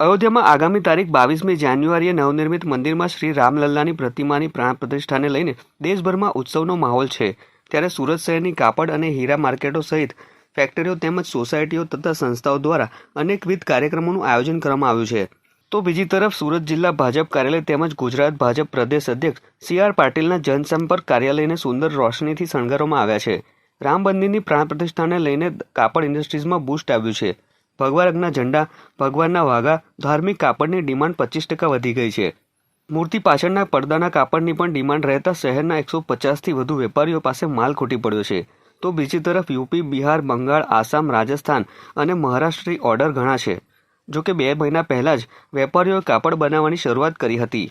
અયોધ્યામાં આગામી તારીખ બાવીસમી જાન્યુઆરીએ નવનિર્મિત મંદિરમાં શ્રી રામલલ્લાની પ્રતિમાની પ્રાણ પ્રતિષ્ઠાને લઈને દેશભરમાં ઉત્સવનો માહોલ છે. ત્યારે સુરત શહેરની કાપડ અને હીરા માર્કેટો સહિત ફેક્ટરીઓ તેમજ સોસાયટીઓ તથા સંસ્થાઓ દ્વારા અનેકવિધ કાર્યક્રમોનું આયોજન કરવામાં આવ્યું છે. તો બીજી તરફ સુરત જિલ્લા ભાજપ કાર્યાલય તેમજ ગુજરાત ભાજપ પ્રદેશ અધ્યક્ષ સી આર પાટીલના જનસંપર્ક કાર્યાલયને સુંદર રોશનીથી શણગારવામાં આવ્યા છે. રામ મંદિરની પ્રાણ પ્રતિષ્ઠાને લઈને કાપડ ઇન્ડસ્ટ્રીઝમાં બૂસ્ટ આવ્યું છે. ભગવા રંગના ઝંડા, ભગવાનના વાઘા, ધાર્મિક કાપડની ડિમાન્ડ પચીસ ટકા વધી ગઈ છે. મૂર્તિ પાછળના પડદાના કાપડની પણ ડિમાન્ડ રહેતા શહેરના એકસો પચાસથી વધુ વેપારીઓ પાસે માલ ખૂટી પડ્યો છે. તો બીજી તરફ યુપી બિહાર, બંગાળ, આસામ, રાજસ્થાન અને મહારાષ્ટ્રની ઓર્ડર ઘણા છે. જોકે બે મહિના પહેલાં જ વેપારીઓએ કાપડ બનાવવાની શરૂઆત કરી હતી.